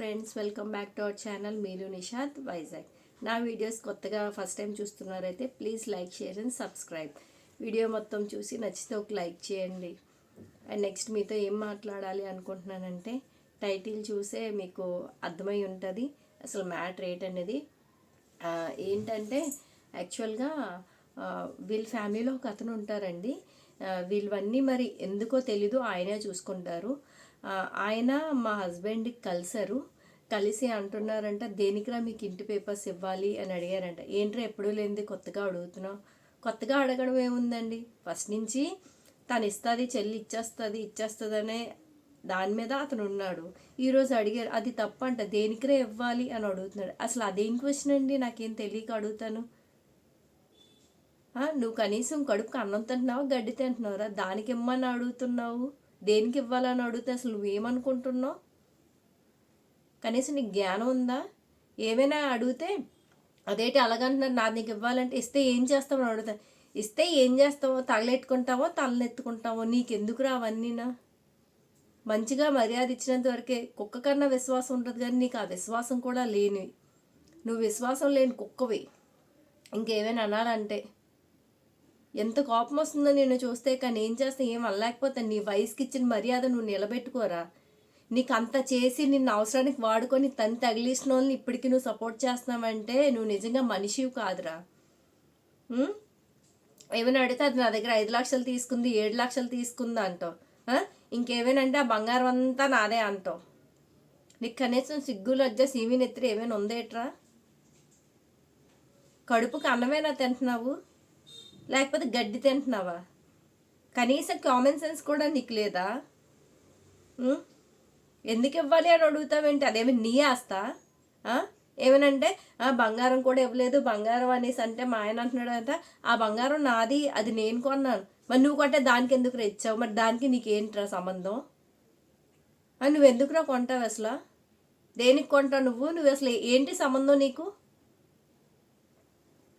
Friends welcome back to our channel. మీరు నిషాద్ వైజాగ్. నా videos కొత్తగా first time చూస్తున్నారైతే please like share and subscribe. Video మొత్తం చూసి నచ్చితే ఒక లైక్ చేయండి. అండ్ నెక్స్ట్ మీతో ఏం మాట్లాడాలి అనుకుంటున్నానంటే టైటిల్ చూసే మీకు అర్థమై ఉంటుంది. అసలు మ్యాటర్ ఏంటనేది. అనేది ఏంటంటే యాక్చువల్గా వీళ్ళ ఫ్యామిలీలో ఒక అతను ఉంటారండి. వీళ్ళవన్నీ మరి ఎందుకో తెలీదు ఆయనే చూసుకుంటారు. ఆయన మా హస్బెండ్కి కలిసారు కలిసి అంటున్నారంట దేనికిరా మీకు ఇంటి పేపర్స్ ఇవ్వాలి? అని అడిగారంట. ఏంట్రా ఎప్పుడూ లేనిది కొత్తగా అడుగుతున్నావు? కొత్తగా అడగడం ఏముందండి? ఫస్ట్ నుంచి తను ఇస్తుంది చెల్లి ఇచ్చేస్తుంది ఇచ్చేస్తుందనే దాని మీద అతను ఉన్నాడు. ఈరోజు అడిగారు అది తప్పంట దేనికిరే ఇవ్వాలి? అని అడుగుతున్నాడు. అసలు అదేం క్వశ్చన్ అండి? నాకేం తెలియక అడుగుతాను. నువ్వు కనీసం కడుపుకి అన్నం తింటున్నావా గడ్డి తింటున్నావురా? దానికి ఇమ్మని అడుగుతున్నావు? దేనికి ఇవ్వాలని అడిగితే అసలు నువ్వేమనుకుంటున్నావు? కనీసం నీకు జ్ఞానం ఉందా? ఏమైనా అడిగితే అదేంటి అలాగంటున్నారు నా నీకు ఇవ్వాలంటే ఇస్తే ఏం చేస్తావు అని అడుగుతా. ఇస్తే ఏం చేస్తావో తగలెట్టుకుంటావో తలనెత్తుకుంటావో నీకెందుకురా అవన్నీనా? మంచిగా మర్యాద ఇచ్చినంత వరకే కుక్క కన్నా విశ్వాసం ఉంటుంది కానీ నీకు ఆ విశ్వాసం కూడా లేనివి. నువ్వు విశ్వాసం లేని కుక్కవి. ఇంకేమైనా అనాలంటే ఎంత కోపం వస్తుందో నేను చూస్తే కానీ ఏం చేస్తా ఏం అనలేకపోతే నీ వయసుకి ఇచ్చిన మర్యాద నువ్వు నిలబెట్టుకోరా. నీకు అంత చేసి నిన్ను అవసరానికి వాడుకొని తను తగిలిసిన వాళ్ళని ఇప్పటికి నువ్వు సపోర్ట్ చేస్తున్నావంటే నువ్వు నిజంగా మనిషివి కాదురా. ఏమైనా అడిగితే అది నా దగ్గర ఐదు లక్షలు తీసుకుంది ఏడు లక్షలు తీసుకుంది అంటావు. ఇంకేమైనా అంటే ఆ బంగారం అంతా నాదే అంటావు. నీకు కనీసం సిగ్గులు వచ్చే సీమి నెత్తిరి ఏమైనా ఉందేట్రా? కడుపుకి అన్నమేనా తింటున్నావు? లేకపోతే గడ్డి తింటున్నావా? కనీసం కామన్ సెన్స్ కూడా నీకు లేదా? ఎందుకు ఇవ్వాలి అని అడుగుతావేంటి? అదేమి నీ ఆస్తా? ఏమనంటే బంగారం కూడా ఇవ్వలేదు బంగారం అనేసి అంటే మా ఆయన అంటున్నాడు అంట ఆ బంగారం నాది అది నేను కొన్నాను. మరి నువ్వు కొంటే దానికి ఎందుకు ఇచ్చావు? మరి దానికి నీకేంట్రా సంబంధం? నువ్వు ఎందుకురా కొంటావు అసలు? దేనికి కొంటావు నువ్వు? నువ్వు అసలు ఏంటి సంబంధం నీకు?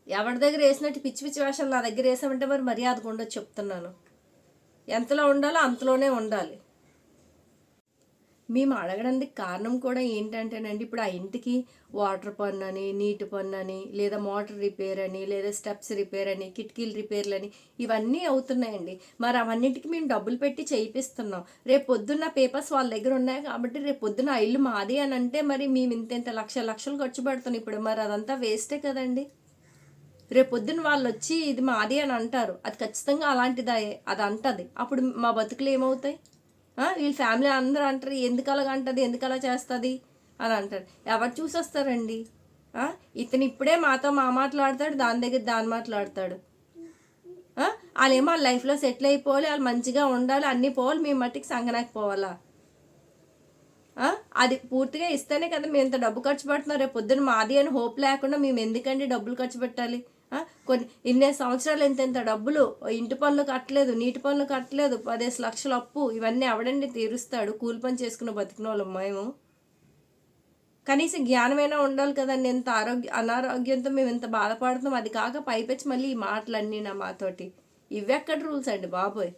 ఎవరి దగ్గర వేసినట్టు పిచ్చి పిచ్చి వేషాలు నా దగ్గర వేసామంటే మరి మర్యాదగా ఉండదు చెప్తున్నాను. ఎంతలో ఉండాలో అంతలోనే ఉండాలి. మేము అడగడానికి కారణం కూడా ఏంటంటేనండి ఇప్పుడు ఆ ఇంటికి వాటర్ పన్ను అని నీటి పన్ను అని లేదా మోటార్ రిపేర్ అని లేదా స్టెప్స్ రిపేర్ అని కిటికీలు రిపేర్లు అని ఇవన్నీ అవుతున్నాయండి. మరి అవన్నిటికి మేము డబ్బులు పెట్టి చేయిస్తున్నాం రేపు పొద్దున్న పేపర్స్ వాళ్ళ దగ్గర ఉన్నాయి కాబట్టి రేపు పొద్దున్న ఇల్లు మాది అని అంటే మరి మేము ఇంత ఇంత లక్ష లక్షలు ఖర్చు పెడుతున్నాం. ఇప్పుడు మరి అదంతా వేస్టే కదండి. రేపు వాళ్ళు వచ్చి ఇది మాది అని అంటారు. అది ఖచ్చితంగా అలాంటిదే అది అంటది. అప్పుడు మా బతుకులు ఏమవుతాయి? వీళ్ళ ఫ్యామిలీ అందరూ అంటారు ఎందుకు అలాగ అంటది? ఎందుకు అలా చేస్తుంది? అని అంటారు. ఎవరు చూసొస్తారండి? ఇతను ఇప్పుడే మాతో మా మాట్లాడతాడు దాని దగ్గర దాని మాట్లాడతాడు. వాళ్ళేమో వాళ్ళ లైఫ్లో సెటిల్ అయిపోవాలి వాళ్ళు మంచిగా ఉండాలి అన్నీ పోవాలి మేము మట్టికి సంగనాకి పోవాలా అది పూర్తిగా ఇస్తేనే కదా మేము ఇంత డబ్బు ఖర్చు పెడుతున్నాం రేపు పొద్దున్న మాది అని హోప్ లేకుండా మేము ఎందుకండి డబ్బులు ఖర్చు పెట్టాలి? కొన్ని ఇన్ని సంవత్సరాలు ఇంత డబ్బులు ఇంటి పనులు కట్టలేదు నీటి పనులు కట్టలేదు పదేసి లక్షల అప్పు ఇవన్నీ అవడండి తీరుస్తాడు? కూలి పని చేసుకుని బతికిన వాళ్ళం మేము. కనీసం జ్ఞానమైనా ఉండాలి కదండి ఎంత ఆరోగ్య అనారోగ్యంతో మేము ఎంత బాధపడుతున్నాం. అది కాక పైపెచ్చి మళ్ళీ ఈ మాటలన్నీ నా మాతోటి. ఇవెక్కడ రూల్స్ అండి బాబోయ్?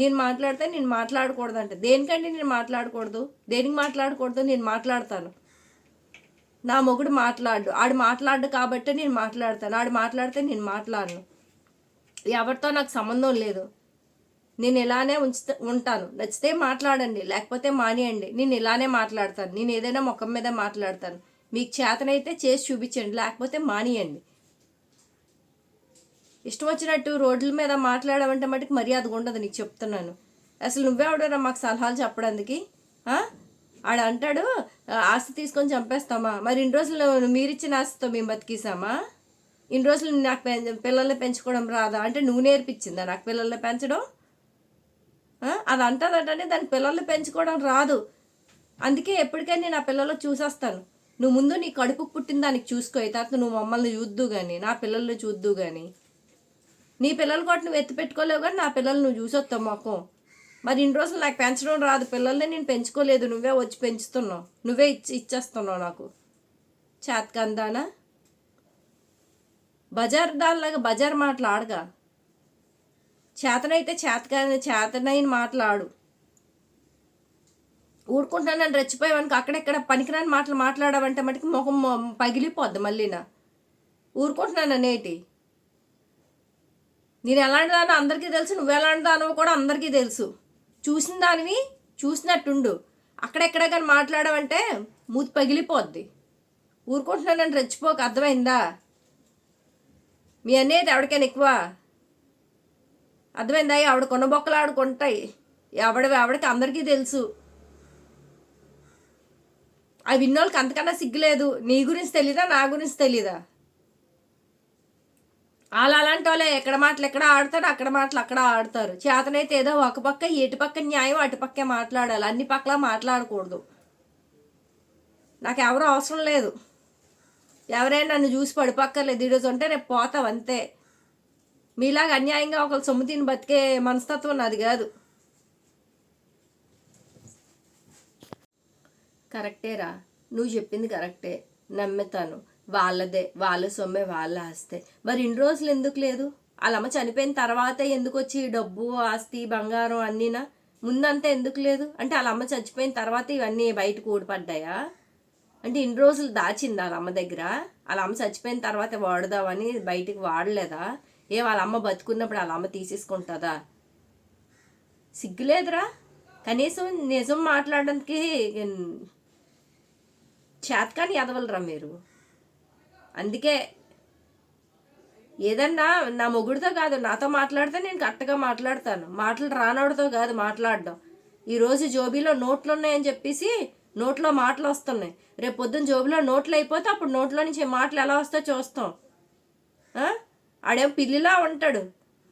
నేను మాట్లాడితే నేను మాట్లాడకూడదు అంటే దేనికండి నేను మాట్లాడకూడదు? దేనికి మాట్లాడకూడదు? నేను మాట్లాడతాను. నా మొగుడు మాట్లాడు. ఆడు మాట్లాడు కాబట్టి నేను మాట్లాడతాను. ఆడు మాట్లాడితే నేను మాట్లాడను. ఎవరితో నాకు సంబంధం లేదు. నేను ఇలానే ఉంచుతా ఉంటాను. నచ్చితే మాట్లాడండి. లేకపోతే మానేయండి. నేను ఇలానే మాట్లాడతాను. నేను ఏదైనా ముఖం మీద మాట్లాడతాను. మీకు చేతనైతే చేసి చూపించండి. లేకపోతే మానేయండి. ఇష్టం వచ్చినట్టు రోడ్ల మీద మాట్లాడమంటే మటుకు మర్యాద ఉండదు నీకు చెప్తున్నాను. అసలు నువ్వే ఎవడరా మాకు సలహాలు చెప్పడానికి? ఆడ అంటాడు ఆస్తి తీసుకొని చంపేస్తామా? మరి ఇన్ని రోజులు మీరిచ్చిన ఆస్తితో మేము బతికేసామా? ఇన్ని రోజులు నాకు పిల్లల్ని పెంచుకోవడం రాదా? అంటే నువ్వు నేర్పించిందా నాకు పిల్లల్ని పెంచడం? అది అంటదంటే దాని పిల్లల్ని పెంచుకోవడం రాదు. అందుకే ఎప్పటికైనా నేను ఆ పిల్లలు చూసేస్తాను. నువ్వు ముందు నీ కడుపు పుట్టిన దానికి చూసుకో. తర్వాత నువ్వు మమ్మల్ని చూద్దు కానీ నా పిల్లల్ని చూద్దు కానీ నీ పిల్లలు కూడా నువ్వు ఎత్తి పెట్టుకోలేవు కానీ నా పిల్లలు నువ్వు చూసొస్తావు మొక్కం మరి ఇన్ని రోజులు నాకు పెంచడం రాదు. పిల్లల్ని నేను పెంచుకోలేదు. నువ్వే వచ్చి పెంచుతున్నావు. నువ్వే ఇచ్చి ఇచ్చేస్తున్నావు నాకు. చేతకందానా? బజార్ దానిలాగా బజార్ మాట్లాడగా చేతనైతే చేతకాని చేతనైన మాట్లాడు ఊరుకుంటున్నాను రెచ్చిపోయావనుకో అక్కడెక్కడ పనికిరాని మాటలు మాట్లాడావంటే మటుకు ముఖం పగిలిపోద్ది పగిలిపోద్ది మళ్ళీనా. ఊరుకుంటున్నాను అనేటి నేను ఎలాంటిదానో అందరికీ తెలుసు. నువ్వు ఎలాంటిదానో కూడా అందరికీ తెలుసు. చూసిన దానివి చూసినట్టుండు. అక్కడెక్కడ కానీ మాట్లాడమంటే మూతి పగిలిపోద్ది. ఊరుకుంటున్నానని రెచ్చిపోక అర్థమైందా? మీ అనేది ఎవరికైనా ఎక్కువ? అర్థమైందా? ఆవిడ కొన్న బొక్కలు ఆడుకుంటాయి ఎవడ ఆవిడకి అందరికీ తెలుసు. అవి విన్నోళ్ళకి అంతకన్నా సిగ్గులేదు. నీ గురించి తెలీదా? నా గురించి తెలీదా? వాళ్ళు అలాంటి వాళ్ళే ఎక్కడ మాటలు ఎక్కడ ఆడతారు అక్కడ మాటలు అక్కడ ఆడతారు. చేతనైతే ఏదో ఒక పక్క ఎటు పక్క న్యాయం అటు పక్కే మాట్లాడాలి. అన్ని పక్కల మాట్లాడకూడదు. నాకు ఎవరు అవసరం లేదు. ఎవరైనా నన్ను చూసి పడిపక్కర్లేదు. ఈరోజు ఉంటే రేపు పోతావు అంతే. మీలాగా అన్యాయంగా ఒకరు సొమ్ము తిని బతికే మనస్తత్వం నాది కాదు. కరెక్టేరా? నువ్వు చెప్పింది కరెక్టే. నమ్ముతాను. వాళ్ళదే వాళ్ళ సొమ్మే వాళ్ళ ఆస్తే. మరి ఇన్ని రోజులు ఎందుకు లేదు? వాళ్ళ అమ్మ చనిపోయిన తర్వాతే ఎందుకు వచ్చి డబ్బు ఆస్తి బంగారం అన్నీనా? ముందంతా ఎందుకు లేదు? అంటే వాళ్ళ అమ్మ చచ్చిపోయిన తర్వాత ఇవన్నీ బయటకు ఊడిపడ్డాయా? అంటే ఇన్ని రోజులు దాచింది వాళ్ళ అమ్మ దగ్గర? వాళ్ళ అమ్మ చచ్చిపోయిన తర్వాత వాడదామని బయటికి వాడలేదా? ఏ వాళ్ళ అమ్మ బతుకున్నప్పుడు వాళ్ళ అమ్మ తీసేసుకుంటుందా? సిగ్గులేదురా. కనీసం నిజం మాట్లాడడానికి చేతకాని ఎదవలరా మీరు? అందుకే ఏదన్నా నా మొగుడితో కాదు నాతో మాట్లాడితే నేను కరెక్ట్గా మాట్లాడతాను. మాటలు రానోడితో కాదు మాట్లాడడం. ఈరోజు జోబీలో నోట్లు ఉన్నాయని చెప్పేసి నోట్లో మాటలు వస్తున్నాయి. రేపు పొద్దున్న జోబీలో నోట్లు అయిపోతే అప్పుడు నోట్లో నుంచి మాటలు ఎలా వస్తాయో చూస్తాం. ఆడేం పిల్లిలా ఉంటాడు.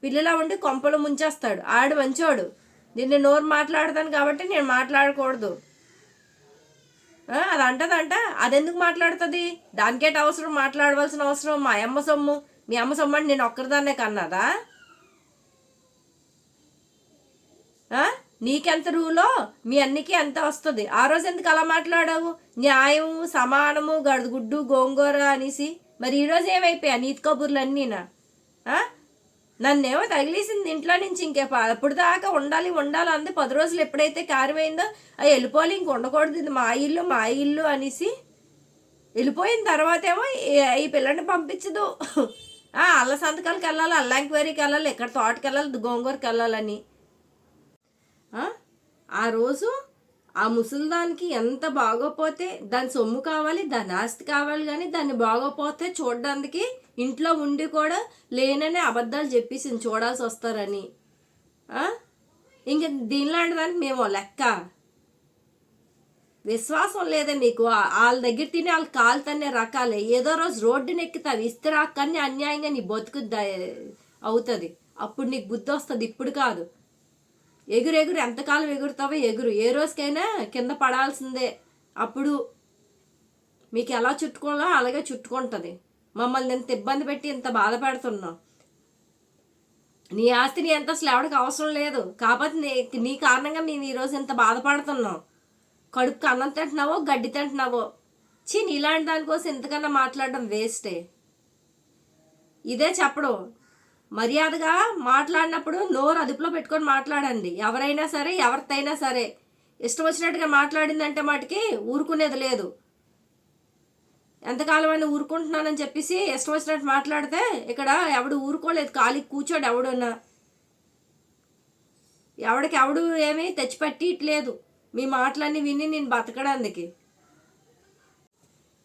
పిల్లిలా ఉండి కొంపలు ముంచేస్తాడు. ఆడు మంచోడు. నేను నోరు మాట్లాడతాను కాబట్టి నేను మాట్లాడకూడదు. అది అంటదంట అదెందుకు మాట్లాడుతుంది? దానికేట అవసరం? మాట్లాడవలసిన అవసరం? మా అమ్మ సొమ్ము. మీ అమ్మ సొమ్ము అంటే నేను ఒక్కరిదాన్నే కన్నదా నీకెంత రూలో? మీ అన్నికి ఎంత వస్తుంది? ఆ రోజు ఎందుకు అలా మాట్లాడావు? న్యాయము సమానము గడుగుడ్డు గోంగూర అనేసి. మరి ఈరోజు ఏమైపోయా? నీతి కబుర్లు అన్నీనా నన్నేమో తగిలేసింది ఇంట్లో నుంచి ఇంకే ప- అప్పుడు దాకా ఉండాలి ఉండాలి అంది. పది రోజులు ఎప్పుడైతే కార్యమైందో అవి వెళ్ళిపోవాలి ఇంక ఉండకూడదు. ఇది మా ఇల్లు మా ఇల్లు అనేసి వెళ్ళిపోయిన తర్వాత ఏమో ఈ- పిల్లల్ని పిల్లని పంపించదు. అల్ల సంతకాలకి వెళ్ళాలి అల్ల ఎంక్వైరీకి వెళ్ళాలి ఇక్కడ తోటకి వెళ్ళాలి గోంగూరకి వెళ్ళాలని. ఆ రోజు ఆ ముసలిదానికి ఎంత బాగోపోతే దాని సొమ్ము కావాలి దాని ఆస్తి కావాలి కానీ దాన్ని బాగోపోతే చూడడానికి ఇంట్లో ఉండి కూడా లేననే అబద్ధాలు చెప్పేసి చూడాల్సి వస్తారని. ఇంక దీనిలాంటి దానికి మేము లెక్క. విశ్వాసం లేదా నీకు. వాళ్ళ దగ్గర తిని వాళ్ళు కాలు తన్నే రకాలే. ఏదో రోజు రోడ్డుని ఎక్కుతావు ఇస్తే కానీ అన్యాయంగా నీ బతుకు అవుతుంది. అప్పుడు నీకు బుద్ధి వస్తుంది. ఇప్పుడు కాదు. ఎగురు ఎగురు ఎంతకాలం ఎగురుతావో ఎగురు. ఏ రోజుకైనా కింద పడాల్సిందే. అప్పుడు మీకు ఎలా చుట్టుకోవాలో అలాగే చుట్టుకుంటుంది. మమ్మల్ని ఇంత ఇబ్బంది పెట్టి ఇంత బాధ పెడుతున్నాం నీ ఆస్తిని ఎంత అసలు ఎవడికి అవసరం లేదు. కాకపోతే నీ నీ కారణంగా మేము ఈరోజు ఇంత బాధపడుతున్నాం కడుపుకి అన్నం తింటున్నావో గడ్డి తింటున్నావో. చీ నీలాంటి దానికోసం ఇంతకన్నా మాట్లాడడం వేస్టే ఇదే చెప్పడం. మర్యాదగా మాట్లాడినప్పుడు నోరు అదుపులో పెట్టుకొని మాట్లాడండి. ఎవరైనా సరే ఎవరితైనా సరే. ఇష్టం వచ్చినట్టుగా మాట్లాడిందంటే మాటికి ఊరుకునేది లేదు. ఎంతకాలం అని ఊరుకుంటున్నానని చెప్పేసి ఇష్టం వచ్చినట్టు మాట్లాడితే ఇక్కడ ఎవడు ఊరుకోలేదు. ఖాళీ కూర్చోడు ఎవడున్నా. ఎవడికి ఎవడు ఏమీ తెచ్చిపెట్టి ఇట్లేదు మీ మాటలన్నీ విని నేను బతకడానికి.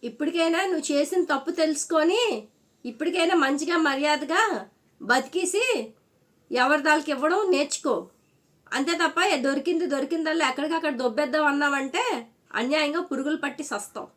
ఇప్పటికైనా నువ్వు చేసిన తప్పు తెలుసుకొని ఇప్పటికైనా మంచిగా మర్యాదగా బతికేసి ఎవరి దానికి ఇవ్వడం నేర్చుకో. అంతే తప్ప దొరికింది దొరికిందల్లా ఎక్కడికక్కడ దొబ్బేద్దాం అన్నావంటే అన్యాయంగా పురుగులు పట్టి సస్తాం.